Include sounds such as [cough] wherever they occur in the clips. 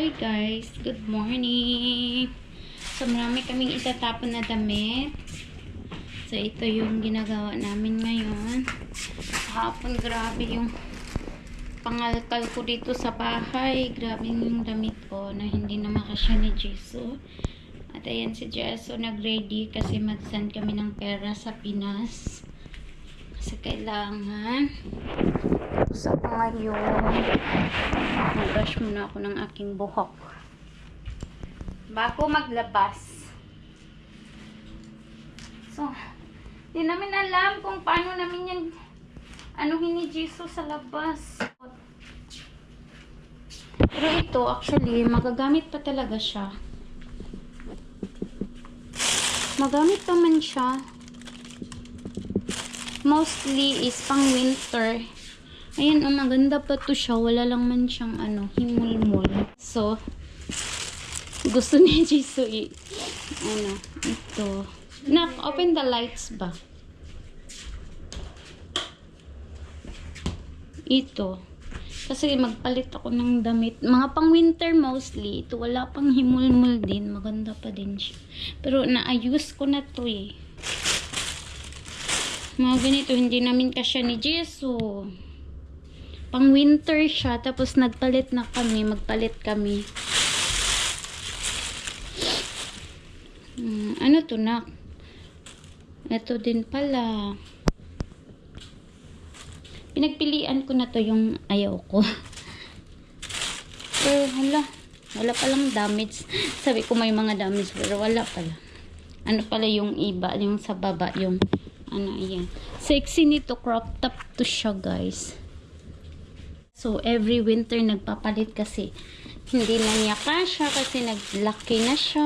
Hi guys, good morning. So marami kaming itatapon na damit. So ito yung ginagawa namin ngayon. Hapon grabe yung pangalkal ko dito sa bahay. Grabe yung damit ko na hindi na makasya ni Jesu. At ayan si Jesu nag-ready kasi mag-send kami ng pera sa Pinas. Kasi kailangan sa ngayon mag-brush muna ako ng aking buhok. Bago maglabas. So di namin alam kung paano namin yan anuhin ni Jesus sa labas. Pero ito actually magagamit pa talaga siya. Magamit naman siya. Mostly is pang winter Ayan, oh, maganda pa to siya. Wala lang man siyang, ano, himulmul. So, gusto ni [laughs] Jisoo i, ano, ito. Nak, open the lights ba? Ito. Kasi magpalit ako ng damit. Mga pang winter mostly. Ito wala pang himulmul din. Maganda pa din siya. Pero naayos ko na to eh. Mga ganito, hindi namin kasya ni Jisoo pang winter siya tapos nagpalit na kami magpalit kami. Hmm, ano to nak? Ito din pala. Pinagpilian ko na to yung ayaw ko. Pero [laughs] hala. Wala palang damage. [laughs] Sabi ko may mga damage pero wala pala. Ano pala yung iba yung sa baba yung ano ayan. Sexy nito crop top to siya guys So, every winter nagpapalit kasi hindi na niya kasya kasi naglaki na siya.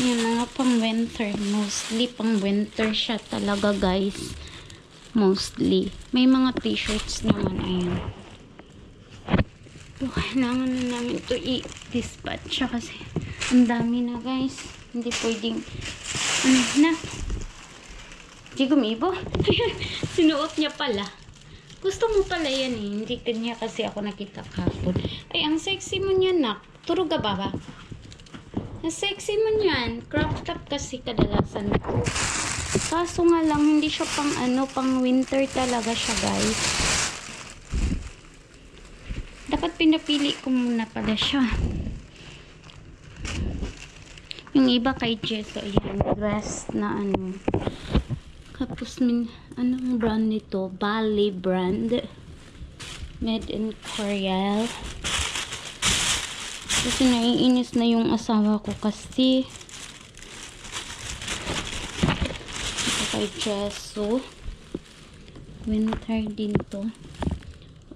Yan, mga pang winter. Mostly pang winter siya talaga guys. Mostly. May mga t-shirts naman. Ayan. So, kailangan na namin to i-dispatch siya kasi ang dami na guys. Hindi pwedeng ano na. Di gumibo. [laughs] Sinuot niya pala. Gusto mo pala yan eh. Hindi kanya kasi ako nakita kahapon. Ay, ang sexy mo niyan, nak. Turog ka ba ba? Ang sexy mo niyan. Crop top kasi kadalasan ko. Kaso nga lang, hindi siya pang ano, pang winter talaga siya, guys. Dapat pinapili ko muna pala siya. Yung iba kay Jess, so yan, dress na ano, tapos, min, anong brand nito? Bali brand. Made in Korea. Kasi naiinis na yung asawa ko kasi ito kay Jesso. Winter din to.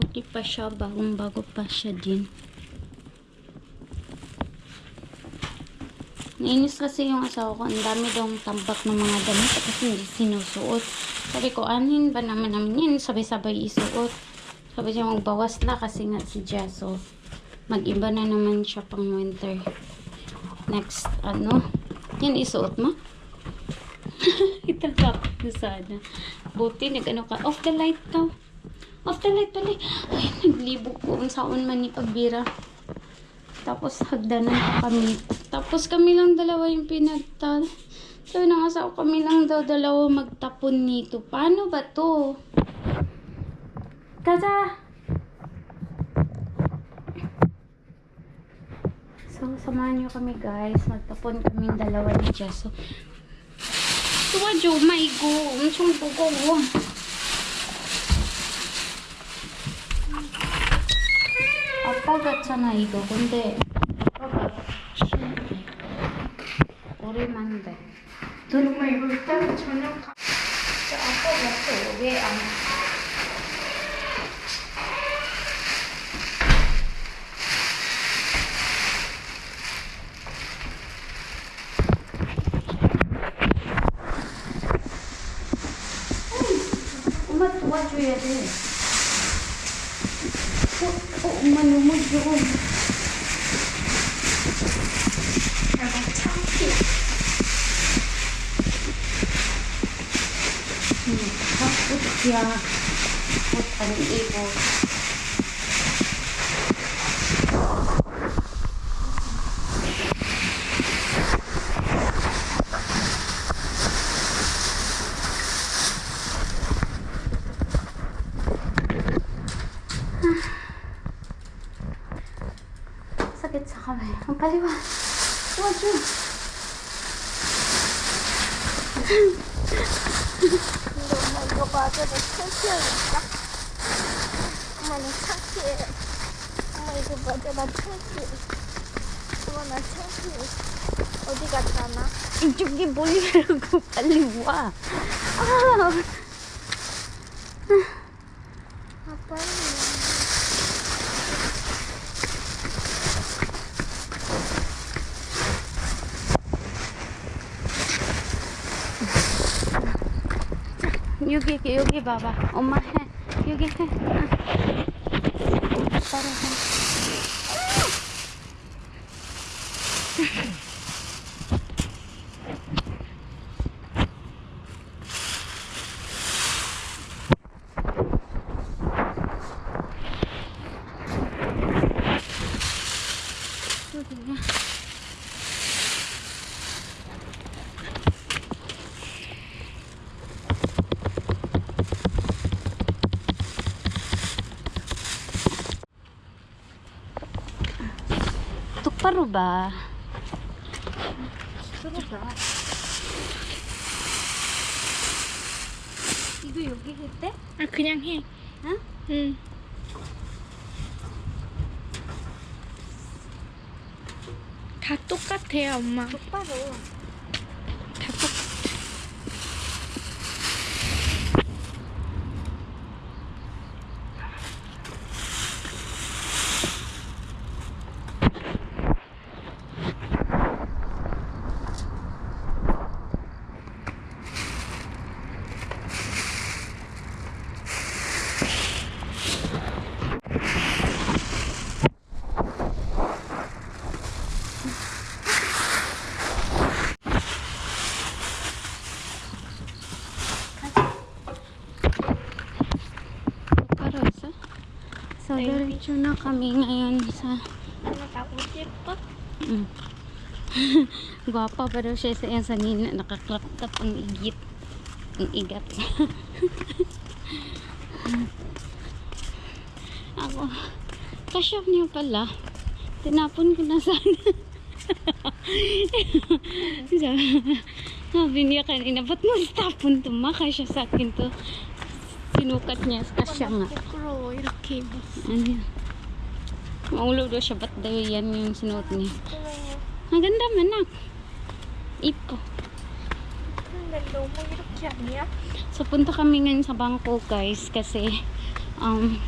Okay pa siya. Bagong bago pa siya din. Nainis kasi yung asawa ko. Ang dami daw tambak ng mga damit kasi hindi sinusuot. Sabi ko, anin ba naman namin yan? Sabay-sabay isuot. Sabi siya, magbawas na kasi nga si Jaso. Mag-iba na naman siya pang winter. Next, ano? Yan isuot mo? [laughs] Itakap na sana. Buti, nag-ano ka. Off the light ka. Off the light pala. Ay, naglibog ko. Ang saon man ni Pagbira. Tapos hagdanan pa kami. Tapos kami lang dalawa yung pinagta. Sabi ng asawa kami lang daw dalawa magtapon nito. Paano ba to? Kaza! So, samahan nyo kami guys. Magtapon kami dalawa ni Jess. So, Tuwa jo, maigo. Ang sumpo ko. 아빠가 잖아 이거 근데 머리만 돼. 정말 뭐 이거 딱 저녁 가. 아빠 먹고 여기 안. Kamay. Ang kaliwa. Wag yun. 엄마 이거 맞아 나 창피하겠다 엄마 나 창피해 엄마 이거 맞아 나 창피해 엄마 나 창피해 어디 갔잖아 이쪽이 몰리라고 빨리 와. 아, 아 여기 여기 봐봐. 엄마 해. 여기 해. 아. 따라 해. 똑바로 봐. 들어가 이거 여기 했대? 아 그냥 해 응? 응. 다 똑같아요, 엄마. 똑바로. So, diretso na kami ngayon sa... Nakakutip pa. Mm. [laughs] Gwapa pa daw siya sa yan sa nina. Nakaklaktap ang igit. Ang igat. [laughs] Ako, kasyap niya pala. Tinapon ko na sana. so, [laughs] sabi niya kanina, ba't mo stop? Tumaka siya sa akin to sinukat niya. Kasya nga. Ano yan? Maulo daw siya. Ba't daw yan yung sinuot niya? Ang ganda manak. Ipo. So, punta kami ngayon sa bangko, guys. Kasi, um,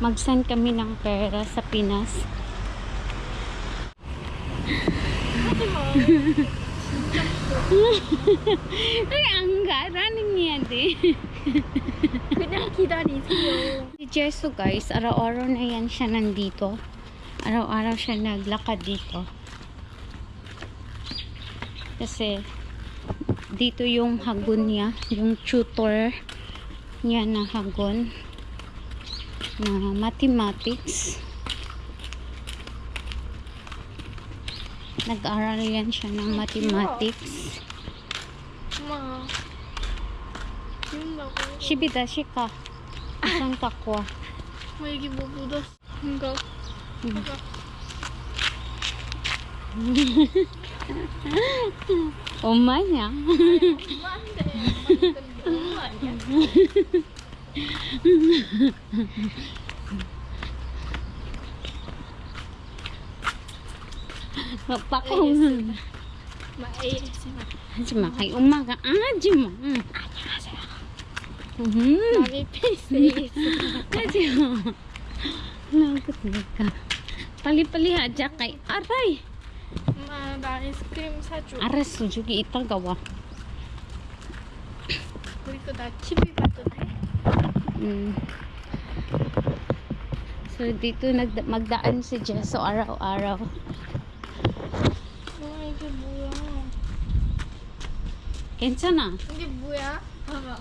mag-send kami ng pera sa Pinas. Ay, [laughs] ang gara niya, di. [laughs] Nakakita dito. Si Jesso guys, araw-araw na yan siya nandito. Araw-araw siya naglakad dito. Kasi dito yung hagon niya, yung tutor niya na hagon na mathematics. Nag-aral yan siya ng mathematics. Ma. shibida shika isang takwa may gibubudas [laughs] hanggang hanggang Omanya. Ngapakong. Maay si Makai [laughs] umaga. Ah, Jima. Ah, Mhm. 남의 페이스 ASMR. Haji ma. Lagot na ka. Pali-pali haja kay aray. 엄마 나 아이스크림 사줘. Aras sujugi itagawa. 그리고 나 TV 봐도 돼? Mm. So dito nagda- magdaan si Jesso araw-araw. 엄마 이게 뭐야? Kensa na? 이게 뭐야? 봐봐.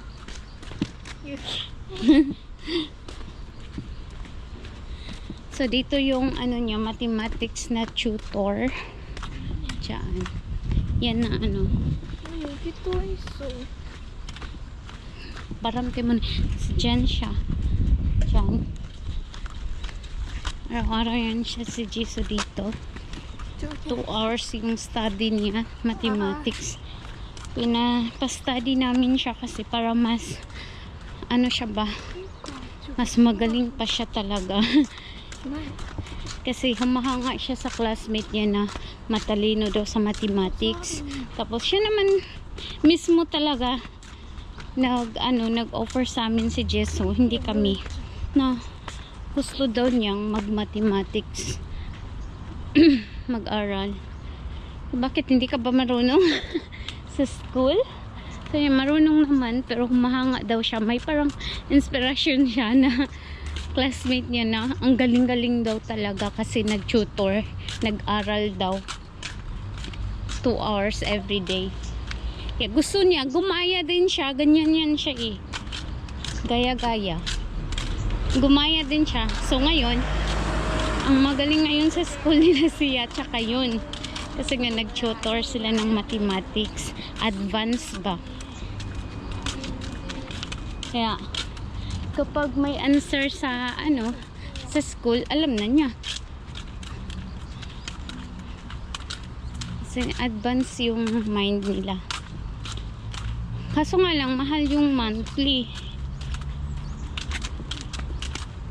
so, dito yung ano niya, mathematics na tutor. Diyan. Yan na ano. Ay, dito ay so. Baramte mo. Diyan siya. Diyan. Araw-araw yan siya si Jisoo dito. 2 hours yung study niya, mathematics. Uh namin siya kasi para mas ano siya ba, mas magaling pa siya talaga. [laughs] kasi humahanga siya sa classmate niya na matalino daw sa mathematics. Tapos siya naman mismo talaga nag ano nag-offer sa amin si Jesso, hindi kami na gusto daw niyang mag-mathematics [clears throat] mag-aral. Bakit hindi ka ba marunong [laughs] sa school? So, marunong naman pero humahanga daw siya. May parang inspiration siya na classmate niya na ang galing-galing daw talaga kasi nag-tutor, nag-aral daw 2 hours every day. Kaya gusto niya, gumaya din siya, ganyan yan siya eh. Gaya-gaya. Gumaya din siya. So ngayon, ang magaling ngayon sa school [laughs] nila siya, tsaka yun. Kasi nga nag-tutor sila ng mathematics. Advanced ba? Kaya, kapag may answer sa ano sa school alam na niya. Kasi advance yung mind nila. Kaso nga lang mahal yung monthly.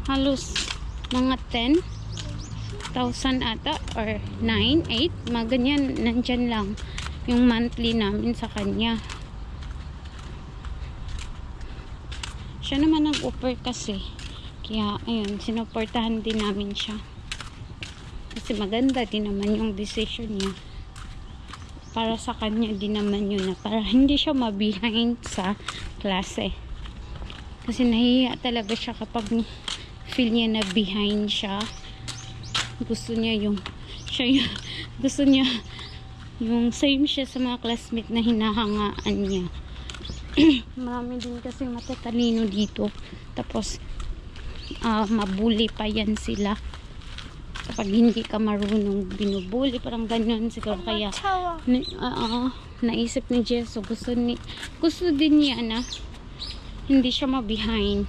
Halos mga 10 thousand ata or 9, 8 mga ganyan nandyan lang yung monthly namin sa kanya siya naman nag-offer kasi. Kaya ayun sinuportahan din namin siya. Kasi maganda din naman yung decision niya. Para sa kanya din naman yun na para hindi siya mabihind sa klase. Kasi nahihiya talaga siya kapag feel niya na behind siya. Gusto niya yung siya yung, [laughs] gusto niya yung same siya sa mga classmate na hinahangaan niya [clears throat] marami din kasi matatalino dito. Tapos ah, mabuli pa yan sila. Kapag hindi ka marunong binubuli parang ganyan siguro. Kaya 차와. ni, ah, ah, naisip ni Jeso gusto ni gusto din niya na hindi siya ma-behind.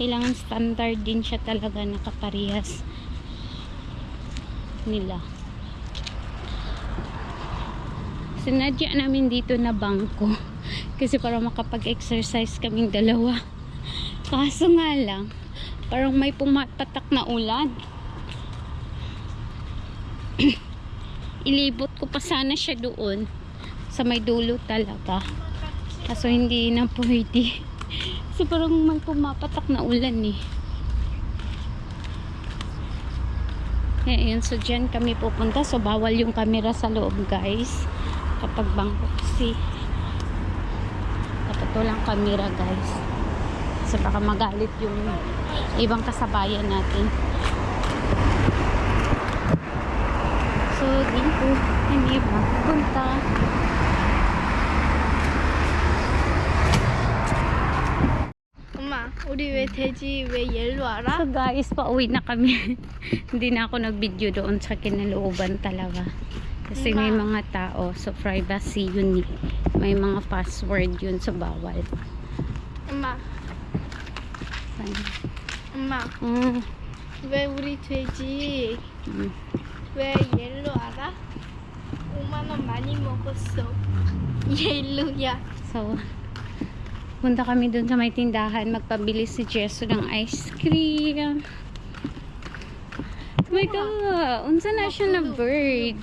Kailangan standard din siya talaga nakaparehas nila sinadya namin dito na bangko. [laughs] Kasi para makapag-exercise kaming dalawa. [laughs] Kaso nga lang parang may pumapatak na ulan. [clears throat] Ilibot ko pa sana siya doon. Sa may dulo talaga. Kaso hindi na pwede. [laughs] Kasi parang may pumapatak na ulan eh. Kaya yun so dyan kami pupunta. So bawal yung camera sa loob guys kapag bangko kasi dapat walang camera guys kasi baka magalit yung ibang kasabayan natin so dito kami pupunta 엄마, 우리 왜 돼지 왜 옐로 알아? So guys, pauwi na kami. [laughs] Hindi na ako nag-video doon sa kinalooban talaga. Kasi may mga tao. So privacy yun eh. May mga password yun. So bawal. 엄마, 엄마, Mm, 왜 우리 돼지 mm. 왜 옐로 알아? 5만 원 많이 먹었어. 옐로야. So, punta kami doon sa may tindahan. Magpabili si Jesso ng ice cream. my god, unsa na siya na bird.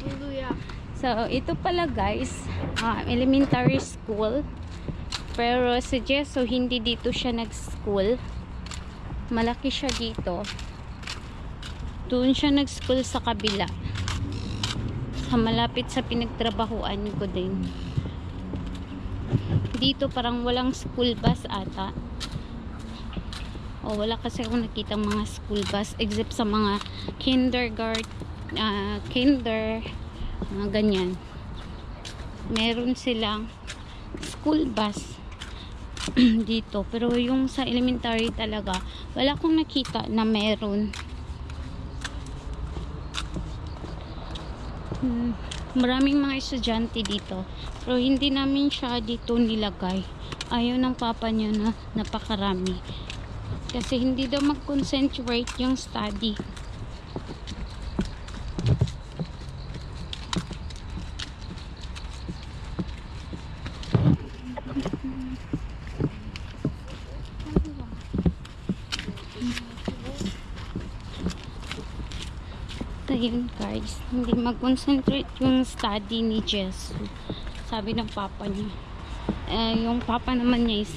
So, ito pala guys, um, elementary school. Pero suggest, so hindi dito siya nag-school. Malaki siya dito. Doon siya nag-school sa kabila. Sa malapit sa pinagtrabahuan ko din. Dito parang walang school bus ata. O wala kasi akong nakita mga school bus except sa mga kindergarten, ah, kinder, mga ganyan. Meron silang school bus [clears throat] dito. Pero yung sa elementary talaga, wala akong nakita na meron. Hmm, maraming mga estudyante dito. Pero hindi namin siya dito nilagay. Ayaw ng papa niya na napakarami. Kasi hindi daw mag-concentrate yung study. yun guys. Hindi mag-concentrate yung study ni Jess. Sabi ng papa niya. Eh, yung papa naman niya is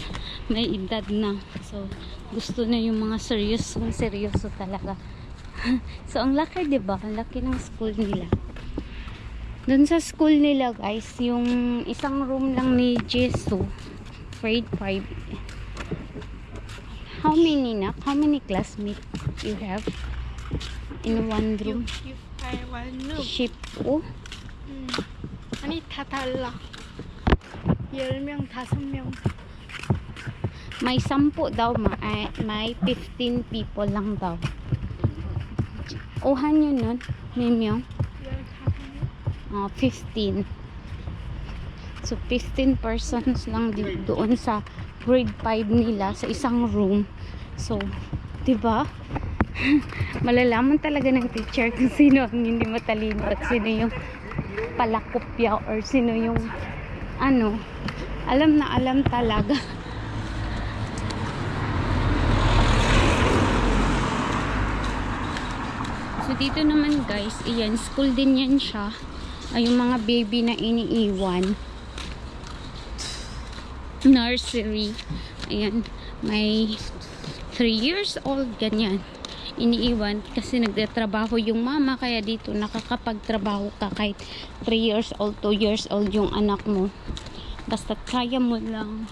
may edad na. So, gusto na yung mga seryoso, seryoso talaga. [laughs] so, ang laki, di ba? Ang laki ng school nila. Doon sa school nila, guys, yung isang room lang ni Jesu, grade 5. How many na? How many classmates you have in one room? 육팔완루 Ship 음. 아니 다 달라 10명 5명 may sampu daw, ma ay, may 15 people lang daw. Uhan yun nun, Mimyo. 15명 Ah, 15. So, 15 persons lang doon sa grade 5 nila sa isang room. So, 'di ba? [laughs] Malalaman talaga ng teacher kung sino ang hindi matalino at sino yung palakopya or sino yung ano, alam na alam talaga. [laughs] So, dito naman guys, iyan, school din yan siya. Ay, yung mga baby na iniiwan. Nursery. Ayan, may 3 years old, ganyan. Iniiwan kasi nagtatrabaho yung mama, kaya dito nakakapagtrabaho ka kahit 3 years old, 2 years old yung anak mo. Basta kaya mo lang.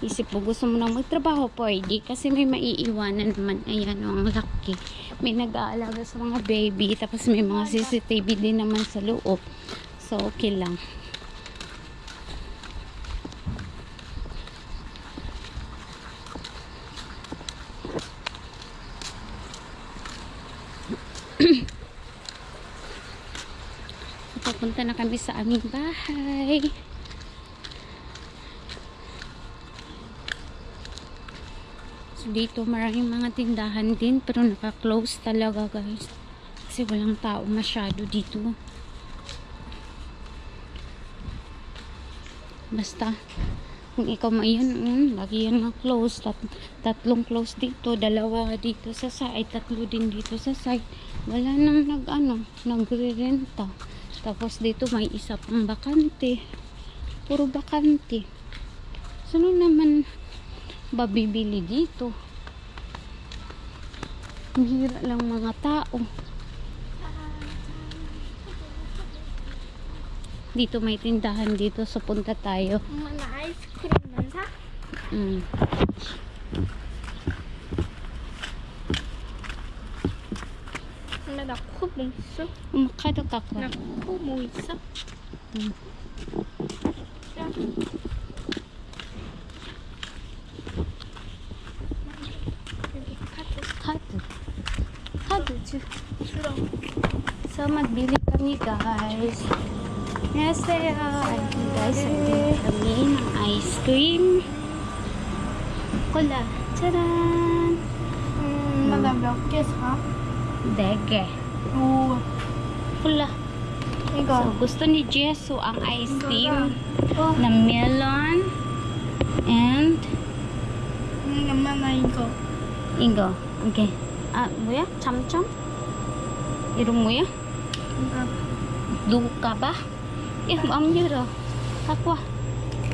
Isip mo, gusto mo nang magtrabaho, pwede. Kasi may maiiwanan naman. Ayan, oh, ang laki. May nag-aalaga sa mga baby. Tapos may mga CCTV din naman sa loob. So, okay lang. [clears throat] Papunta na kami sa aming bahay. Dito maraming mga tindahan din pero naka-close talaga guys. Kasi walang tao masyado dito. Basta kung ikaw mayan, mm, lagi yan na-close. Tat tatlong close dito, dalawa dito sa side, tatlo din dito sa side. Wala nang nag ano, nagre-renta. Tapos dito may isa pang bakante. Puro bakante. Sino naman babibili dito. Ang hira lang mga tao. Dito may tindahan dito sa punta tayo. 엄마 나 아이스크림만 사? Mm. 엄마 나 코 뭐 있어? Umakado ka ko. 나 코 뭐 있어? 음. magbili kami, guys. Yes, sir. Ayun, guys, magbili kami ng ice cream. Cola. Charan! 음, 엄마 나 몇 개 사? Dege. 오 Pula. So, 이거 gusto ni Jesu ang ice cream 어, na melon and 음, 엄마 나 이거 이거. Okay. 아, 뭐야? 참점? 이런 뭐야? Duka ba? Ih, mam jero. Takwa.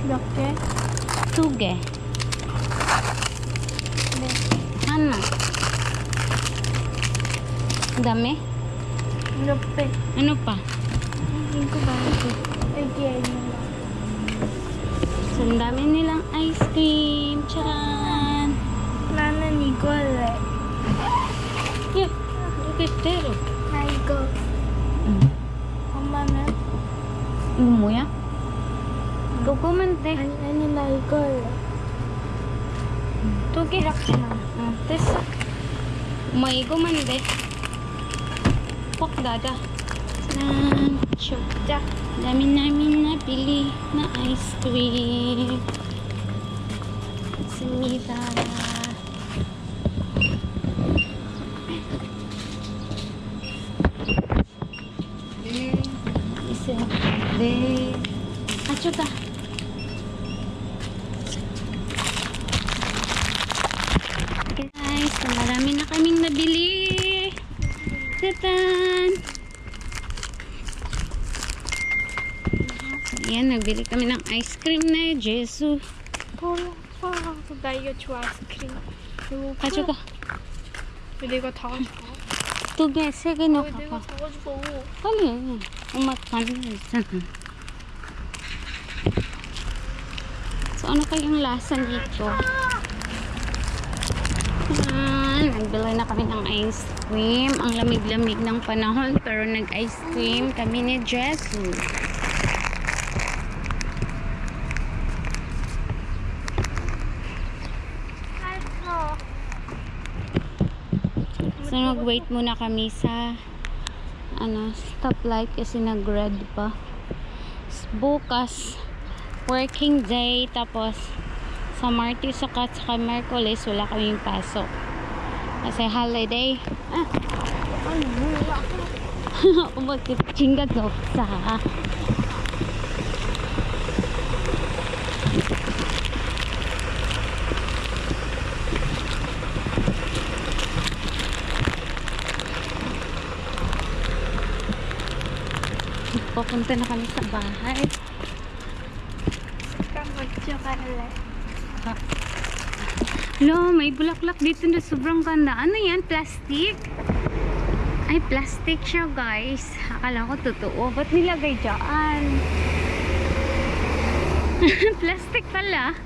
Doke. Tuge. Ano? Dami? Ano pa? Ano pa? Hindi ko ba ito? Again. So, dami nilang ice cream. Charan! Nana ni Gole. Yep. Look at that. 뭐야? 이거 뽑으면 돼. 아니, 아니 나 이걸. 두 개? 이렇게만. 됐어. 엄마 이거만 돼. 뻑 나자. 난 죽자. 나미나미나 빌리 나 아이스크림. 있습니다. Jesu. 몰라. 아, 나 이거 좋아 아이스크림. 이거 가져가. 왜 내가 다 가져가? 두 개, 세 개 넣어 왜 내가 봐. 다 가져가? 빨리. 엄마 가는 거 있잖아. So, ano kayong lasa dito? Ah, nagbili na kami ng ice cream. Ang lamig-lamig ng panahon, pero nag-ice cream kami ni Jesu. So, nag-wait muna kami sa ano, stoplight kasi nag-red pa. Bukas, working day. Tapos, sa Martes saka saka Merkulis, wala kaming pasok. Kasi holiday. Ah, [laughs] Umakit chinga sa. papunta na kami sa bahay. Ha? No, may bulaklak dito na sobrang ganda. Ano yan? Plastic? Ay, plastic siya guys. Akala ko totoo. Ba't nilagay dyan? [laughs] plastic pala.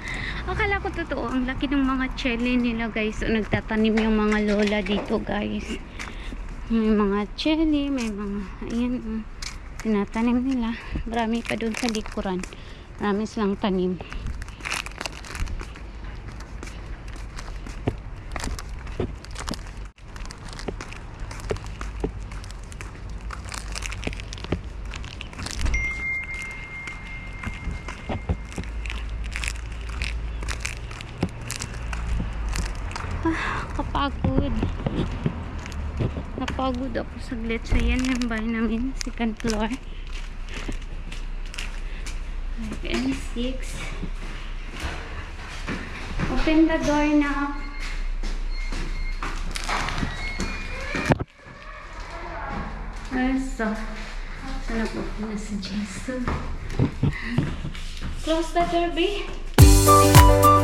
Akala ko totoo. Ang laki ng mga chili nila guys. So, nagtatanim yung mga lola dito guys. May mga chili, may mga... Ayan. Uh tinatanim nila. Marami pa doon sa likuran. Marami silang tanim. Saglit. So, yan yung bahay namin. Second floor. 5 and 6. Open the door now. Also, sana po na si Jesu. Close the door, babe.